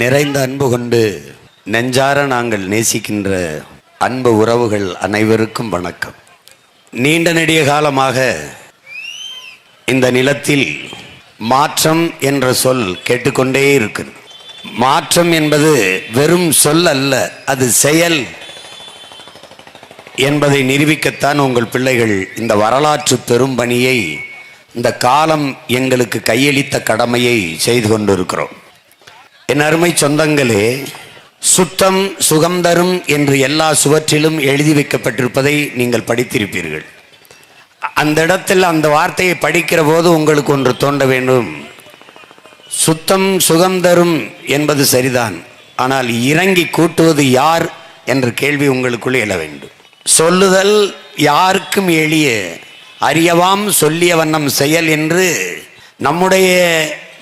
நிறைந்த அன்பு கொண்டு நெஞ்சார நாங்கள் நேசிக்கின்ற அன்பு உறவுகள் அனைவருக்கும் வணக்கம். நீண்ட நெடிய காலமாக இந்த நிலத்தில் மாற்றம் என்ற சொல் கேட்டுக்கொண்டே இருக்குது மாற்றம் என்பது வெறும் சொல் அல்ல அது செயல் என்பதை நிரூபிக்கத்தான் உங்கள் பிள்ளைகள் இந்த வரலாற்று பெரும் பணியை இந்த காலம் எங்களுக்கு கையளித்த கடமையை செய்து கொண்டிருக்கிறோம். என் அருமை சொந்தங்களே சுத்தம் சுகம் தரும் என்று எல்லா சுவற்றிலும் எழுதி வைக்கப்பட்டிருப்பதை நீங்கள் படித்திருப்பீர்கள். அந்த இடத்தில் அந்த வார்த்தையை படிக்கிற போது உங்களுக்கு ஒன்று தோன்ற வேண்டும். சுத்தம் சுகம் தரும் என்பது சரிதான். ஆனால் இறங்கி கூட்டுவது யார் என்ற கேள்வி உங்களுக்குள்ளே எழ வேண்டும். சொல்லுதல் யாருக்கும் எளிய அறியவாம் சொல்லிய வண்ணம் செயல் என்று நம்முடைய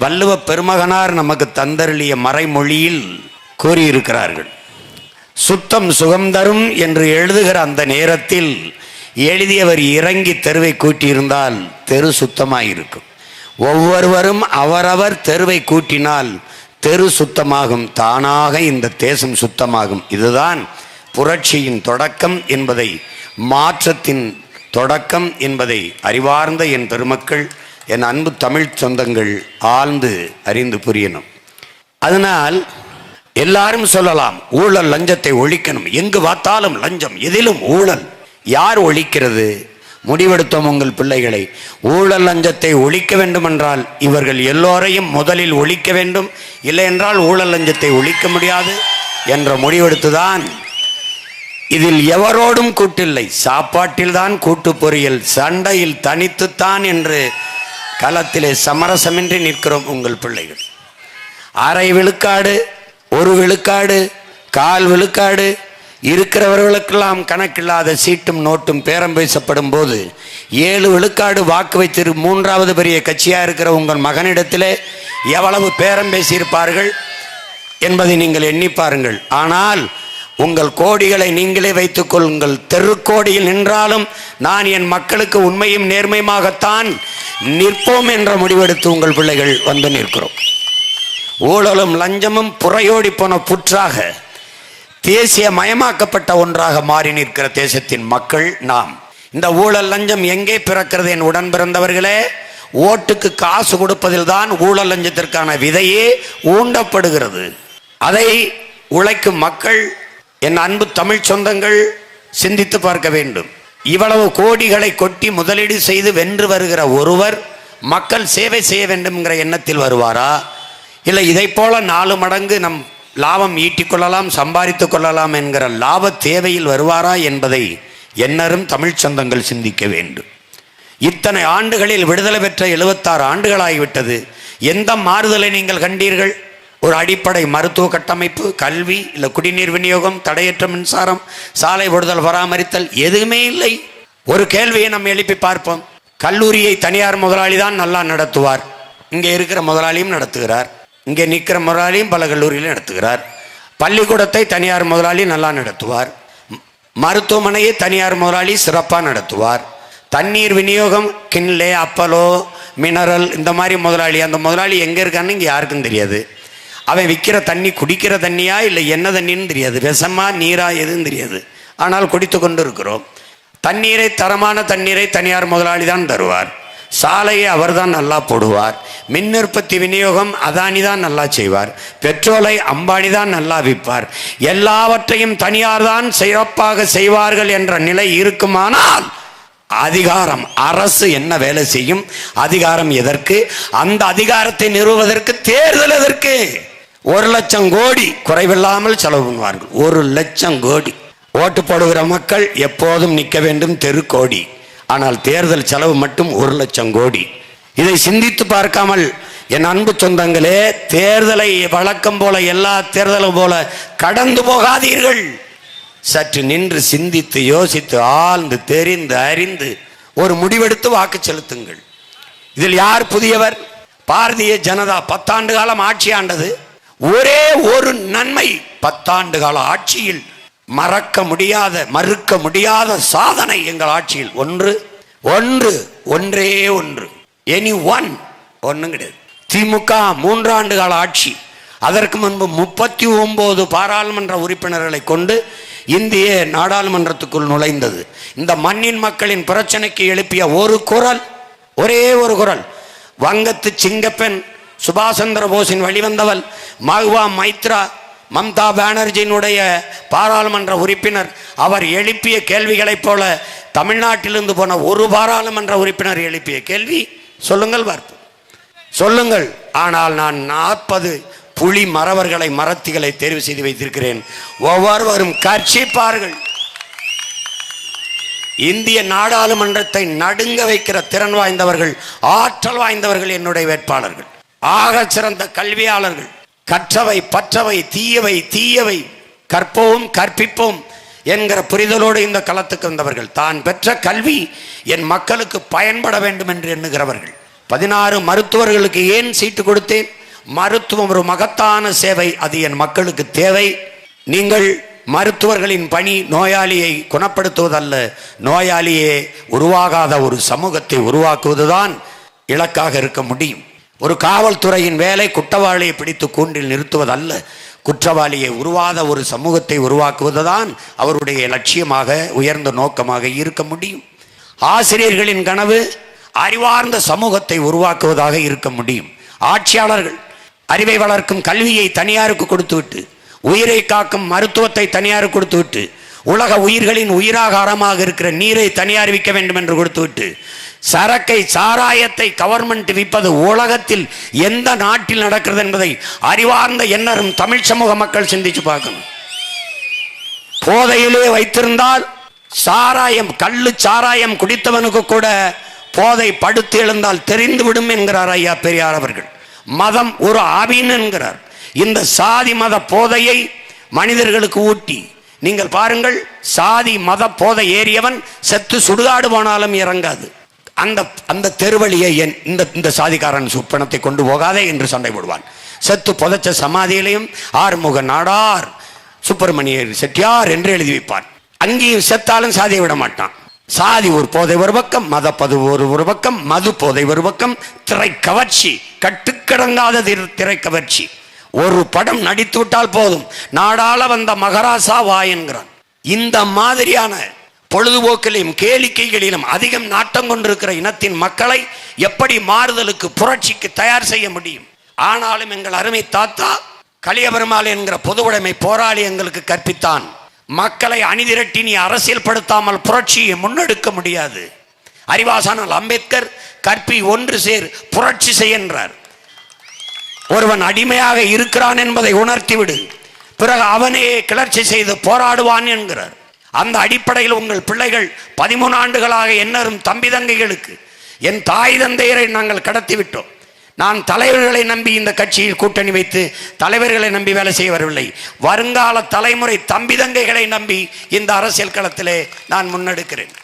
வள்ளுவ பெருமகனார் நமக்கு தந்தருளிய மறைமொழியில் கூறியிருக்கிறார்கள். சுத்தம் சுகம் தரும் என்று எழுதுகிற அந்த நேரத்தில் எழுதியவர் இறங்கி தெருவை கூட்டியிருந்தால் தெரு சுத்தமாயிருக்கும். ஒவ்வொருவரும் அவரவர் தெருவை கூட்டினால் தெரு சுத்தமாகும் தானாக இந்த தேசம் சுத்தமாகும். இதுதான் புரட்சியின் தொடக்கம் என்பதை மாற்றத்தின் தொடக்கம் என்பதை அறிவார்ந்த என் பெருமக்கள் என் அன்பு தமிழ் சொந்தங்கள் ஆழ்ந்து அறிந்து புரியணும். அதனால் எல்லாரும் சொல்லலாம் ஊழல் லஞ்சத்தை ஒழிக்கணும். எங்கு பார்த்தாலும் லஞ்சம் எதிலும் ஊழல். யார் ஒழிக்கிறது? முடிவெடுத்தோம் உங்கள் பிள்ளைகளை. ஊழல் லஞ்சத்தை ஒழிக்க வேண்டுமென்றால் இவர்கள் எல்லோரையும் முதலில் ஒழிக்க வேண்டும். இல்லை என்றால் ஊழல் லஞ்சத்தை ஒழிக்க முடியாது என்ற முடிவெடுத்துதான் இதில் எவரோடும் கூட்டில்லை. சாப்பாட்டில்தான் கூட்டு பொறியியல் சண்டையில் தனித்துத்தான் என்று களத்திலே சமரசமின்றி நிற்கிறோம் உங்கள் பிள்ளைகள். அரை விழுக்காடு ஒரு விழுக்காடு கால் விழுக்காடு இருக்கிறவர்களுக்கெல்லாம் கணக்கில்லாத சீட்டும் நோட்டும் பேரம் பேசப்படும் போது ஏழு விழுக்காடு வாக்கு வைத்திரு மூன்றாவது பெரிய கட்சியாக இருக்கிற உங்கள் மகனிடத்திலே எவ்வளவு பேரம் பேசியிருப்பார்கள் என்பதை நீங்கள் எண்ணி பாருங்கள். ஆனால் உங்கள் கோடிகளை நீங்களே வைத்துக் கொள்ளுங்கள் தெருக்கோடியில் நின்றாலும் நான் என் மக்களுக்கு உண்மையும் நேர்மையுமாகத்தான் நிற்போம் என்ற முடிவெடுத்து உங்கள் பிள்ளைகள் வந்து நிற்கிறோம். ஊழலும் லஞ்சமும் புறையோடி போன புற்றாக தேசிய மயமாக்கப்பட்ட ஒன்றாக மாறி நிற்கிற தேசத்தின் மக்கள் நாம். இந்த ஊழல் லஞ்சம் எங்கே பிறக்கிறது என் உடன் பிறந்தவர்களே? ஓட்டுக்கு காசு கொடுப்பதில் தான் ஊழல் லஞ்சத்திற்கான விதையே ஊண்டப்படுகிறது. அதை உழைக்கும் மக்கள் என் அன்பு தமிழ் சொந்தங்கள் சிந்தித்து பார்க்க வேண்டும். இவ்வளவு கோடிகளை கொட்டி முதலீடு செய்து வென்று வருகிற ஒருவர் மக்கள் சேவை செய்ய வேண்டும்ங்கிற எண்ணத்தில் வருவாரா? இல்லை இதை போல நாலு மடங்கு நம் லாபம் ஈட்டிக்கொள்ளலாம் சம்பாதித்துக் கொள்ளலாம் என்கிற லாப தேவையில் வருவாரா என்பதை என்னரும் தமிழ் சொந்தங்கள் சிந்திக்க வேண்டும். இத்தனை ஆண்டுகளில் விடுதலை பெற்ற எழுபத்தாறு ஆண்டுகளாகிவிட்டது. எந்த மாறுதலை நீங்கள் கண்டீர்கள்? ஒரு அடிப்படை மருத்துவ கட்டமைப்பு கல்வி இல்லை குடிநீர் விநியோகம் தடையற்ற மின்சாரம் சாலை விடுதல் பராமரித்தல் எதுவுமே இல்லை. ஒரு கேள்வியை நம்ம எழுப்பி பார்ப்போம். கல்லூரியை தனியார் முதலாளி தான் நல்லா நடத்துவார். இங்கே இருக்கிற முதலாளியும் நடத்துகிறார். இங்கே நிற்கிற முதலாளியும் பல கல்லூரியிலும் நடத்துகிறார். பள்ளிக்கூடத்தை தனியார் முதலாளி நல்லா நடத்துவார். மருத்துவமனையை தனியார் முதலாளி சிறப்பாக நடத்துவார். தண்ணீர் விநியோகம் கின்லே அப்பலோ மினரல் இந்த மாதிரி முதலாளி அந்த முதலாளி எங்கே இருக்கான்னு இங்கே யாருக்கும் தெரியாது. அவன் விற்கிற தண்ணி குடிக்கிற தண்ணியா இல்லை என்ன தண்ணின்னு தெரியாது. விஷமா நீரா எதுன்னு தெரியாது. ஆனால் குடித்து கொண்டு இருக்கிறோம் தண்ணீரை தரமான தண்ணீரை தனியார் முதலாளி தான் தருவார். சாலையை அவர் தான் நல்லா போடுவார். மின் உற்பத்தி விநியோகம் அதானி தான் நல்லா செய்வார். பெட்ரோலை அம்பானி தான் நல்லா விற்பார். எல்லாவற்றையும் தனியார் தான் சிறப்பாக செய்வார்கள் என்ற நிலை இருக்குமானால் அதிகாரம் அரசு என்ன வேலை செய்யும்? அதிகாரம் எதற்கு? அந்த அதிகாரத்தை நிறுவுவதற்கு தேர்தல் எதற்கு? ஒரு லட்சம் கோடி குறைவில்லாமல் செலவு பண்ணுவார்கள். ஒரு லட்சம் கோடி. ஓட்டு போடுகிற மக்கள் எப்போதும் நிற்க வேண்டும் தெருக்கோடி ஆனால் தேர்தல் செலவு மட்டும் ஒரு லட்சம் கோடி. இதை சிந்தித்து பார்க்காமல் என் அன்பு சொந்தங்களே தேர்தலை வழக்கம் போல எல்லா தேர்தலும் போல கடந்து போகாதீர்கள். சற்று நின்று சிந்தித்து யோசித்து ஆழ்ந்து தெரிந்து அறிந்து ஒரு முடிவெடுத்து வாக்கு செலுத்துங்கள். இதில் யார் புதியவர்? பாரதிய ஜனதா பத்தாண்டு காலம் ஆட்சி ஆண்டது. ஒரே ஒரு நன்மை பத்தாண்டு கால ஆட்சியில் மறக்க முடியாத மறுக்க முடியாத சாதனை எங்கள் ஆட்சியில். ஒன்று ஒன்று ஒன்றே ஒன்று. எனி ஒன் ஒன்றும் கிடையாது. திமுக மூன்றாண்டு கால ஆட்சி. அதற்கு முன்பு முப்பத்தி ஒன்பது பாராளுமன்ற உறுப்பினர்களை கொண்டு இந்திய நாடாளுமன்றத்துக்குள் நுழைந்தது. இந்த மண்ணின் மக்களின் பிரச்சனைக்கு எழுப்பிய ஒரு குரல் ஒரே ஒரு குரல். வங்கத்து சிங்கப்பெண் சுபாஷ் சந்திர போஸின் வெளிவந்தவள் மகுவா மைத்ரா மம்தா பானர்ஜியினுடைய பாராளுமன்ற உறுப்பினர். அவர் எழுப்பிய கேள்விகளைப் போல தமிழ்நாட்டிலிருந்து போன ஒரு பாராளுமன்ற உறுப்பினர் எழுப்பிய கேள்வி சொல்லுங்கள் பார்ப்போம். சொல்லுங்கள். ஆனால் நான் நாற்பது புலி மறவர்களை மரத்திகளை தேர்வு செய்து வைத்திருக்கிறேன். ஒவ்வொருவரும் கட்சிப்பார்கள் இந்திய நாடாளுமன்றத்தை நடுங்க வைக்கிற திறன் வாய்ந்தவர்கள் ஆற்றல் வாய்ந்தவர்கள் என்னுடைய வேட்பாளர்கள். ஆக சிறந்த கல்வியாளர்கள். கற்றவை பற்றவை தீயவை தீயவை கற்போம் கற்பிப்போம் என்கிற புரிதலோடு இந்த களத்துக்கு வந்தவர்கள். தான் பெற்ற கல்வி என் மக்களுக்கு பயன்பட வேண்டும் என்று எண்ணுகிறவர்கள். பதினாறு மருத்துவர்களுக்கு ஏன் சீட்டு கொடுத்தேன்? மருத்துவம் ஒரு மகத்தான சேவை அது என் மக்களுக்கு தேவை. நீங்கள் மருத்துவர்களின் பணி நோயாளியை குணப்படுத்துவதல்ல. நோயாளியே உருவாகாத ஒரு சமூகத்தை உருவாக்குவதுதான் இலக்காக இருக்க முடியும். ஒரு காவல்துறையின் வேலை குற்றவாளியை பிடித்து கூண்டில் நிறுத்துவதல்ல. குற்றவாளியை உருவாத ஒரு சமூகத்தை உருவாக்குவதுதான் அவருடைய லட்சியமாக உயர்ந்த நோக்கமாக இருக்க முடியும். ஆசிரியர்களின் கனவு அறிவார்ந்த சமூகத்தை உருவாக்குவதாக இருக்க முடியும். ஆட்சியாளர்கள் அறிவை வளர்க்கும் கல்வியை தனியாருக்கு கொடுத்துவிட்டு உயிரை காக்கும் மருத்துவத்தை தனியாருக்கு கொடுத்துவிட்டு உலக உயிர்களின் உயிராகாரமாக இருக்கிற நீரை தனியார் வேண்டும் என்று கொடுத்துவிட்டு சரக்கை சாராயத்தை கவர்மெண்ட் விற்பது உலகத்தில் எந்த நாட்டில் நடக்கிறது என்பதை அறிவார்ந்த எண்ணரும் தமிழ் சமூக மக்கள் சிந்திச்சு பார்க்கணும். போதையிலே வைத்திருந்தால் சாராயம் கள்ளு சாராயம் குடித்தவனுக்கு கூட போதை படுத்து எழுந்தால் தெரிந்துவிடும் என்கிறார் ஐயா பெரியார் அவர்கள். மதம் ஒரு ஆவின் என்கிறார். இந்த சாதி மத போதையை மனிதர்களுக்கு ஊட்டி. நீங்கள் பாருங்கள் சாதி மத போதை ஏறியவன் செத்து சுடுகாடு போனாலும் இறங்காது. அந்த அந்த தெருவழியை என் இந்த இந்த சாதிக்காரன் சுப்பணத்தை கொண்டு போகாதே என்று சண்டை போடுவான். செத்து புதைச்ச சமாதியிலையும் ஆறுமுக நாடார் சுப்பிரமணியர் செட்டியார் என்று எழுதி வைப்பான். அங்கேயும் செத்தாலும் சாதியை விட மாட்டான். சாதி ஒரு போதை ஒரு பக்கம் மதப்பது ஒரு ஒரு பக்கம் மது போதை ஒரு பக்கம் திரை கவர்ச்சி கட்டுக்கடங்காத திரு- திரை கவர்ச்சி. ஒரு படம் நடித்து விட்டால் போதும். நாடாள வந்த மகராசா வா என்கிறான். இந்த மாதிரியான பொழுதுபோக்கிலும் கேளிக்கைகளிலும் அதிகம் நாட்டம் கொண்டிருக்கிற இனத்தின் மக்களை எப்படி மாறுதலுக்கு புரட்சிக்கு தயார் செய்ய முடியும்? ஆனாலும் எங்கள் அருமை தாத்தா கலியபெருமாள் என்கிற பொதுவுடைமை போராளி எங்களுக்கு கற்பித்தான். மக்களை அணிதிரட்டி நீ அரசியல் படுத்தாமல் புரட்சியை முன்னெடுக்க முடியாது. அறிவாசானால் அம்பேத்கர் கற்பி ஒன்று சேர் புரட்சி செய்கின்றார். ஒருவன் அடிமையாக இருக்கிறான் என்பதை உணர்த்திவிடு. பிறகு அவனே கிளர்ச்சி செய்து போராடுவான் என்கிறார். அந்த அடிப்படையில் உங்கள் பிள்ளைகள் பதிமூணு ஆண்டுகளாக என்னரும் தம்பி தங்கைகளுக்கு என் தாய் தந்தையரை நாங்கள் கடத்தி விட்டோம் நான் தலைவர்களை நம்பி இந்த கட்சியில் கூட்டணி வைத்து தலைவர்களை நம்பி வேலை செய்ய வரவில்லை. வருங்கால தலைமுறை தம்பி தங்கைகளை நம்பி இந்த அரசியல் களத்திலே நான் முன்னெடுக்கிறேன்.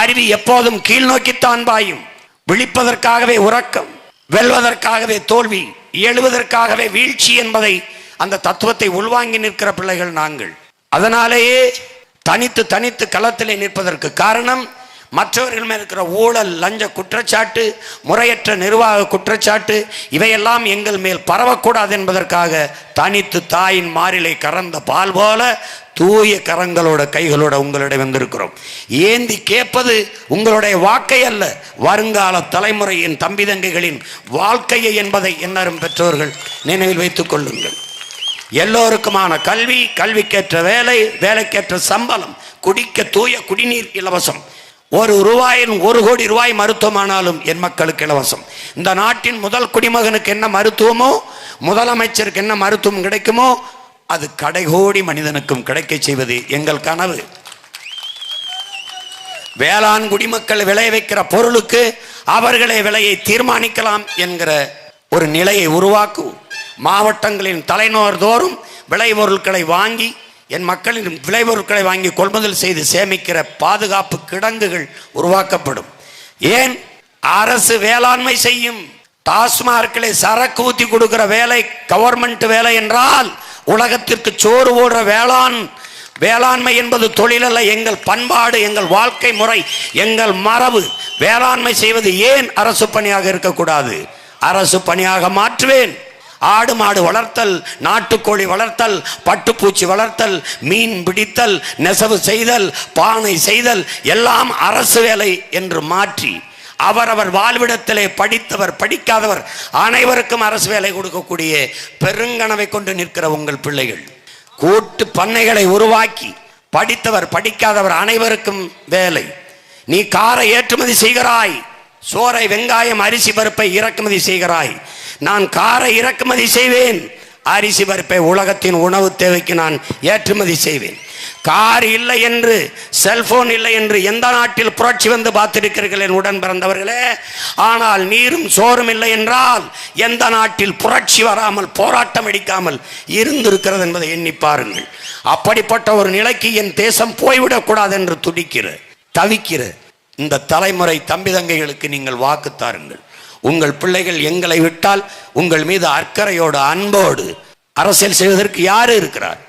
அருவி எப்போதும் கீழ் நோக்கித்தான் பாயும். விழிப்பதற்காகவே உறக்கம் வெல்வதற்காகவே தோல்வி எழுவதற்காகவே வீழ்ச்சி என்பதை அந்த தத்துவத்தை உள்வாங்கி நிற்கிற பிள்ளைகள் நாங்கள். அதனாலேயே தனித்து தனித்து களத்திலே நிற்பதற்கு காரணம் மற்றவர்கள் மேல் இருக்கிற ஊழல் லஞ்ச குற்றச்சாட்டு முறையற்ற நிர்வாக குற்றச்சாட்டு இவையெல்லாம் எங்கள் மேல் பரவக்கூடாது என்பதற்காக தனித்து தாயின் மாறிலை கறந்த பால் போல தூய கரங்களோட கைகளோட உங்களிடம் வந்திருக்கிறோம். ஏந்தி கேட்பது உங்களுடைய வாக்கை அல்ல வருங்கால தலைமுறையின் தம்பி தங்கைகளின் வாழ்க்கையை என்பதை எண்ணரும் பெற்றோர்கள் நினைவில் வைத்துக் கொள்ளுங்கள். எல்லோருக்குமான கல்வி கல்விக்கேற்ற வேலை வேலைக்கேற்ற சம்பளம் குடிக்க தூய குடிநீர் இலவசம். ஒரு ரூபாயின் ஒரு கோடி ரூபாய் மருத்துவமானாலும் என் மக்களுக்கு இலவசம். இந்த நாட்டின் முதல் குடிமகனுக்கு என்ன மருத்துவமோ முதலமைச்சருக்கு என்ன மருத்துவம் கிடைக்குமோ அது கடைகோடி மனிதனுக்கும் கிடைக்கச் செய்வது எங்கள் கனவு. வேளாண் குடிமக்கள் விளைய வைக்கிற பொருளுக்கு அவர்களே விலையை தீர்மானிக்கலாம் என்கிற ஒரு நிலையை உருவாக்குவோம் மாவட்டங்களின் தலைநோர் தோறும் விளைபொருட்களை வாங்கி என் மக்களின் விளைபொருட்களை வாங்கி கொள்முதல் செய்து சேமிக்கிற பாதுகாப்பு கிடங்குகள் உருவாக்கப்படும். ஏன்? அரசு வேளாண்மை செய்யும். டாஸ்மார்க்கிலே சரக்கு ஊத்தி கொடுக்கிற வேலை கவர்மெண்ட் வேலை என்றால் உலகத்திற்கு சோறு போடுற வேளாண் வேளாண்மை என்பது தொழிலல்ல எங்கள் பண்பாடு எங்கள் வாழ்க்கை முறை எங்கள் மரபு. வேளாண்மை செய்வது ஏன் அரசு பணியாக இருக்கக்கூடாது? அரசு பணியாக மாற்றுவேன். ஆடு மாடு வளர்த்தல் நாட்டுக்கோழி வளர்த்தல் பட்டுப்பூச்சி வளர்த்தல் மீன் பிடித்தல் நெசவு செய்தல் பானை செய்தல் எல்லாம் அரசு வேலை என்று மாற்றி அவரவர் வாழ்விடத்திலே படித்தவர் படிக்காதவர் அனைவருக்கும் அரசு வேலை கொடுக்கக்கூடிய பெருங்கனவை கொண்டு நிற்கிற உங்கள் பிள்ளைகள். கூட்டு பண்ணைகளை உருவாக்கி படித்தவர் படிக்காதவர் அனைவருக்கும் வேலை. நீ காரை ஏற்றுமதி செய்கிறாய் சோறை வெங்காயம் அரிசி பருப்பை இறக்குமதி செய்கிறாய். நான் காரை இறக்குமதி செய்வேன். அரிசி பருப்பை உலகத்தின் உணவு தேவைக்கு நான் ஏற்றுமதி செய்வேன். கார் இல்லை என்று செல்போன் இல்லை என்று எந்த நாட்டில் புரட்சி வந்து பார்த்திருக்கிறீர்கள் என் உடன் பிறந்தவர்களே? ஆனால் நீரும் சோறும் இல்லை என்றால் எந்த நாட்டில் புரட்சி வராமல் போராட்டம் அடிக்காமல் இருந்திருக்கிறது என்பதை எண்ணி பாருங்கள். அப்படிப்பட்ட ஒரு நிலைக்கு என் தேசம் போய்விடக்கூடாது என்று துடிக்கிற தவிக்கிற இந்த தலைமுறை தம்பி தங்கைகளுக்கு நீங்கள் வாக்கு தாருங்கள். உங்கள் பிள்ளைகள் எங்களை விட்டால் உங்கள் மீது அக்கறையோடு அன்போடு அரசியல் செய்வதற்கு யார் இருக்கிறார்?